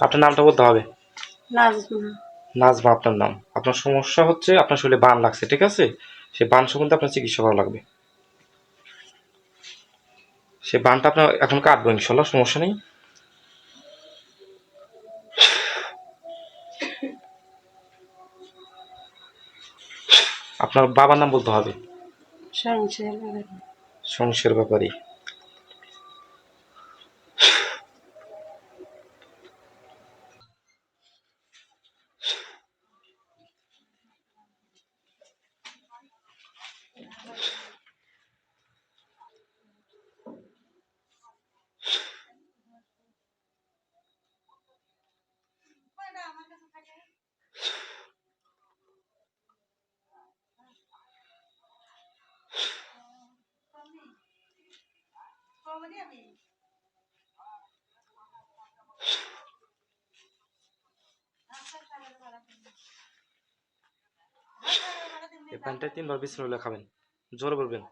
আপনার নামটা বলতে হবে? নাজমা। নাজমা আপনার নাম। আপনার সমস্যা হচ্ছে আপনার শরীরে বান লাগছে ঠিক আছে? সে বান সম্বন্ধে আপনার চিকিৎসা করা লাগবে। সে বানটা আপনার এখন কাটবো ইনশাল্লাহ সমস্যা নেই। আপনার বাবার নাম বলতে হবে? সংসার ব্যাপারী। এই প্যান্টটা তিনবার বিসমিল্লাহ খাবেন। জোরে বলবেন।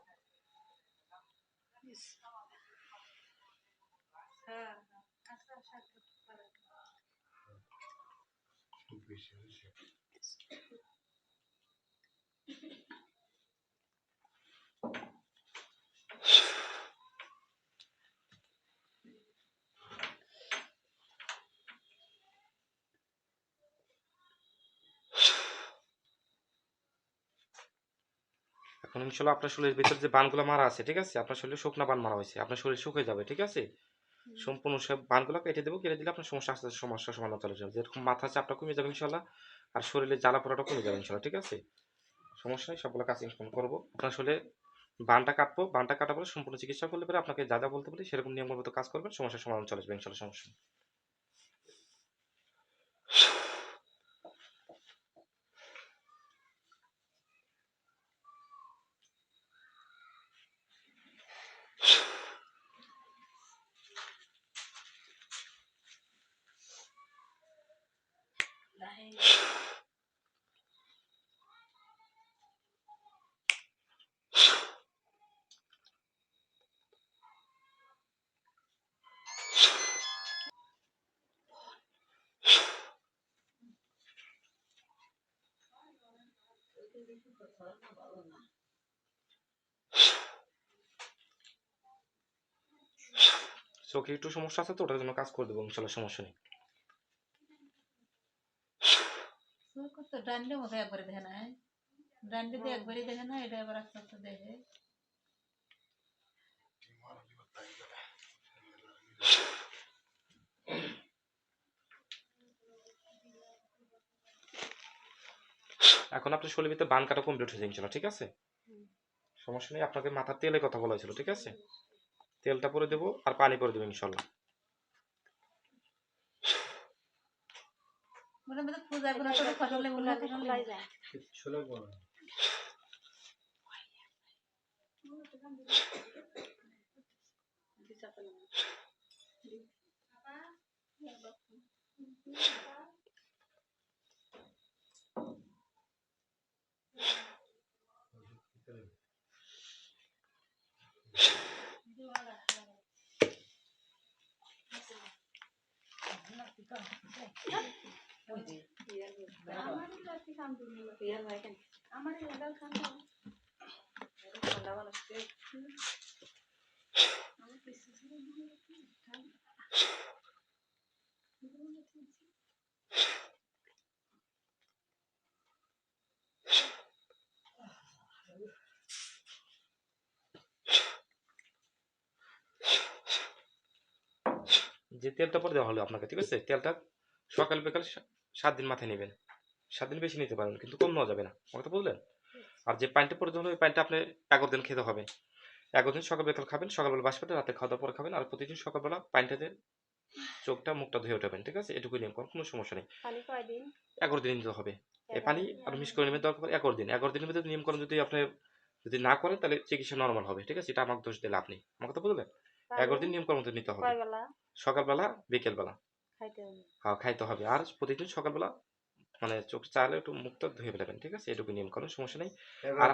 এখন ইনশাল্লাহ আপনার শরীরের ভিতরে যে বানগুলো মারা আছে, ঠিক আছে? আপনার শরীরে শুকনা বান মারা হয়েছে। আপনার শরীর শুকিয়ে যাবে, ঠিক আছে? সম্পূর্ণ সব বানগুলো কেটে দেবো, কেটে দিলে আপনার সমস্যা আস্তে সমস্যা সমাধান চলে যাবে। যেরকম মাথা চাপটা কমে যাবে ইনশাল্লাহ, আর শরীরে জ্বালা পোড়াটা কমে যাবে ইনশাল্লাহ, ঠিক আছে? সমস্যা নেই, সবগুলো কাজ ইনফর্ম করব। আপনার আসলে বানটা কাটবো, বানটা কাটার পরে সম্পূর্ণ চিকিৎসা করলে পরে আপনাকে যা যা বলতে পারি সেরকম নিয়ম মতো কাজ করবেন, সমস্যার সমাধান চলে যাবে ইনশাল্লাহ, সমস্যা চোখে একটু সমস্যা আছে তো, ওটার জন্য কাজ করে দেবো, ইনশাল্লাহ সমস্যা নেই। তো ডান্ডে মতো একবারে দেখে না ডান্ডে দিয়ে একবারই দেখে না এটা আবার আস্তে আস্তে দেখে। এখন আপনার ভিতরে বান কাটা কমপ্লিট হয়েছে ইনশাল্লাহ ঠিক আছে? সমস্যা নেই আপনাকে মাথার তেলের কথা বলা হয়েছিল ঠিক আছে? তেলটা পরে দেবো আর পানি পরে দেবো ইনশাল্লাহ। মনে মধ্যে পূজা করে করে ফসলে মনে হয় খোলাই যায় যে তেলটা পরে দেওয়া হলো আপনাকে ঠিক আছে? তেলটা সকাল বিকাল সাত দিন মাথায় নেবেন। সাত দিন বেশি নিতে পারেন কিন্তু কম নেওয়া যাবে না। কথা বুঝলেন আর যে পানিটা পরে দেওয়া হলো ওই পানিটা আপনি এগারো দিন খেতে হবে। এগারো দিন সকাল বিকাল খাবেন সকালবেলা বাস পেটে রাতে খাওয়া দাওয়ার পরে খাবেন আর প্রতিদিন সকালবেলা পানিটাতে চোখটা মুখটা ধুয়ে উঠাবেন ঠিক আছে? এটুকুই নিয়ম কোনো সমস্যা নেই। এগারো দিন নিতে হবে। এই পানি আর মিস করে নেবেন দরকার এগারো দিন। এগারো দিনের ভিতরে নিয়ম করেন যদি আপনি যদি না করেন তাহলে চিকিৎসা নর্মাল হবে ঠিক আছে? এটা আমাকে দোষ দিলে আপনি আমার কথা বুঝলেন? এগারো দিন নিয়ম করার মতো নিতে হবে। সকালবেলা বিকেলবেলা। খাইতে হবে। খাইতে হবে। আর প্রতিদিন সকালবেলা মানে চোখ চালে একটু মুখটা ধুয়ে ফেলবেন ঠিক আছে? এটুকু নিয়ম করেন সমস্যা নেই। আর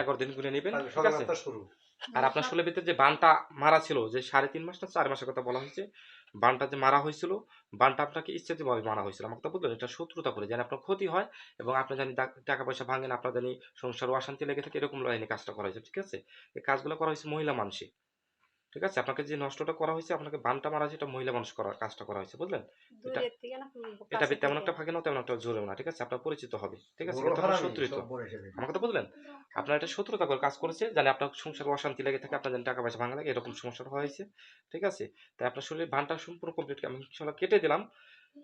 এগারো দিন গুনে নেবেন ঠিক আছে? আর আপনার শরীরের ভিতরে যে বানটা মারা ছিল যে সাড়ে তিন মাস না চার মাসের কথা বলা হয়েছে বানটা যে মারা হয়েছিল বানটা আপনাকে ইচ্ছাতিভাবে মারা হয়েছিল। আমাকে তো বললেন এটা শত্রুতা করে যেন আপনার ক্ষতি হয় এবং আপনার জানি টাকা পয়সা ভাঙেন আপনার জানি সংসার অশান্তি লেগে থাকে এরকম লাইনে কাজটা করা হয়েছে ঠিক আছে? এই কাজগুলো করা হয়েছে মহিলা মানুষে। ঠিক আছে? আপনাকে যে নষ্টটা করা হয়েছে আপনাকে বানটা মারা এটা মহিলা মানুষ করা কাজটা করা হয়েছে বুঝলেন? এটা তেমন একটা ফাঁকে না তেমন একটা জোরেও না ঠিক আছে? আপনার পরিচিত হবে ঠিক আছে? বড় কিন্তু আপনার তো। সব বলে এসে দেখি। আমাকে তো বুঝলেন? আপনার এটা শত্রুতা করে কাজ করেছে জানে আপনার সংসার অশান্তি লেগে থাকে আপনার জানি টাকা পয়সা ভাঙা লাগে এরকম সমস্যা হয়েছে ঠিক আছে? তাই আপনার শরীরে বানটা সম্পূর্ণ কমপ্লিট আমি ইনশাল্লাহ কেটে দিলাম।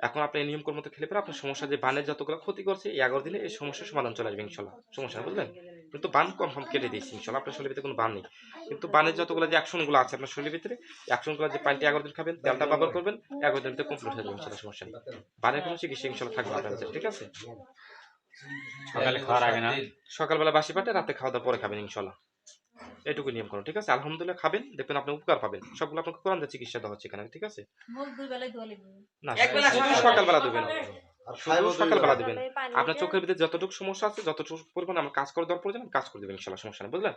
এখন আপনি নিয়ম কর্ম মতো খেলে পরে আপনার সমস্যা যে বানের যতগুলো ক্ষতি করছে এই এগারো দিনে এই সমস্যার সমাধান চলে আসবে ইনশাল্লাহ সমস্যা বুঝলেন? কিন্তু বান কনফার্ম কেটে দিয়েছি ইনশাল্লাহ। আপনার শরীরের ভিতরে কোনো বান নেই। কিন্তু বানের যতগুলো যে অ্যাকশনগুলো আছে আপনার শরীরের ভিতরে অ্যাকশনগুলো যে পানিটি এগারো দিন খাবেন তেলটা ব্যবহার করবেন এগারো দিন ভিতরে কমপ্লিট হয়ে যাবে ইনশাল্লাহ সমস্যা নেই। বানের কোনো চিকিৎসা ইনশাল্লাহ থাকবে আপনার কাছে, ঠিক আছে? সকালে খাওয়ার আগে না? সকালবেলা বাসি পাটে রাতে খাওয়া দাওয়া পরে খাবেন ইনশাল্লাহ। এটুকু নিয়ম করুন ঠিক আছে? আলহামদুলিল্লাহ খাবেন দেখবেন আপনি উপকার পাবেন। সবগুলো আপনাকে কোরআন দিয়ে চিকিৎসা দেওয়া হচ্ছে এখানে ঠিক আছে? মুখ দুই বেলায় ধোয়া লাগবে না সকালবেলা সকালবেলা দেবেন আর শুধু সকালবেলা দেবেন। আপনার চোখের ভিতরে যতটুকু সমস্যা আছে যতটুকু পরিমাণ আমার কাজ করে দেওয়ার প্রয়োজন কাজ করে দেবেন ইনশাল্লাহ সমস্যা নেই বুঝলেন?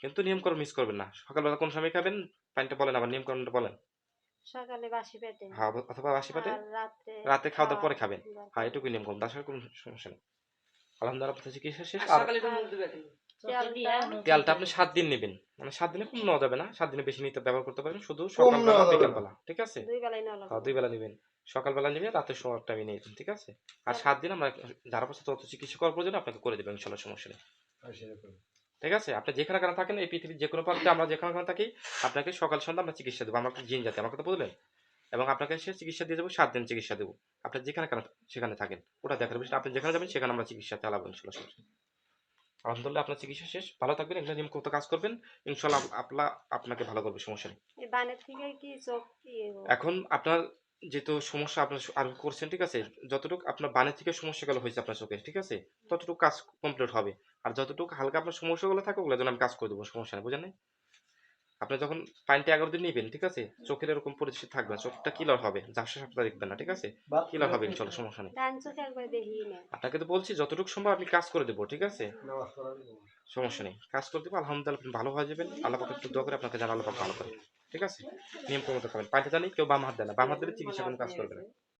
কিন্তু নিয়ম করে মিস করবেন না। সকালবেলা কোন সময় খাবেন? পানিটা বলেন আবার নিয়ম করণটা বলেন। সকালে বাসি পেটে হ্যাঁ অথবা বাসি পাটে রাত্রে রাতে খাওয়া দাওয়া পরে খাবেন। হ্যাঁ এটুকুই নিয়ম করুন সাথে কোনো সমস্যা নেই। আলহামদুলিল্লাহ আপনার চিকিৎসা শেষ। আর সকালে একটু মুখ তেলটা- আপনি সাত দিন নেবেন। মানে সাত দিনে কম নেওয়া যাবে না। সাত দিনে বেশি নিতে ব্যবহার করতে পারেন শুধু সকালবেলা। বিকালবেলা ঠিক আছে? দুই হ্যাঁ, দুই বেলা নেবেন। সকালবেলা নেবেন রাতের সময় আমি নিয়ে ঠিক আছে? আর সাত দিন আমরা যারা পাশে তত চিকিৎসা করার প্রয়োজন আপনাকে করে দেবেন ইনশাল্লাহ সমস্যা নেই। ঠিক আছে? আপনি যেখানে কেন থাকেন এই পৃথিবীর যে কোনো প্রান্তে আমরা যেখানে কেন থাকি আপনাকে সকাল সন্ধ্যা আমরা চিকিৎসা দেবো। আমরা একটা জিন জাতি আমাকে তো বললেন এবং আপনাকে সে চিকিৎসা দিয়ে দেবো সাত দিন চিকিৎসা দেবো। আপনি যেখানে কেন সেখানে থাকেন ওটা দেখার বিষয় আপনি যেখানে যাবেন সেখানে আমরা চিকিৎসা চালাবো ইনশাল্লাহ। আলহামদুলিল্লাহ আপনার চিকিৎসা শেষ। ভালো থাকবেন এগুলো নিয়ম কত কাজ করবেন ইনশাল্লাহ আপলা আপনাকে ভালো করবে সমস্যা নেই? এখন আপনার যেহেতু সমস্যা আপনার আর করছেন ঠিক আছে? যতটুকু আপনার বানের থেকে সমস্যাগুলো হয়েছে আপনার চোখে ঠিক আছে? ততটুকু কাজ কমপ্লিট হবে। আর যতটুকু হালকা আপনার সমস্যাগুলো থাকে ওগুলো যেন আমি কাজ করে দেবো সমস্যা নেই বুঝেন আপনি যখন পানিটা এগারো দিন নেবেন ঠিক আছে? চোখের এরকম পরিস্থিতি থাকবে চোখটা ক্লিয়ার হবে ঝাপসা সাপটা দেখবেন না ঠিক আছে? বাদ ক্লিয়ার হবে ইনশাল্লাহ সমস্যা নেই। আপনাকে তো বলছি যতটুকু সম্ভব আপনি কাজ করে দেবো ঠিক আছে। সমস্যা নেই। কাজ করে দেবো আলহামদুলিল্লাহ আপনি ভালো হয়ে যাবেন। আল্লাহ পাকে একটু দোয়া করে আপনাকে জানা আল্লাহ ভালো করে ঠিক আছে? নিয়ম মতো খাবেন পানিটা জানি কেউ বাম হাত দেয় না। বাম হাত দিলে চিকিৎসা কোনো কাজ করবে না।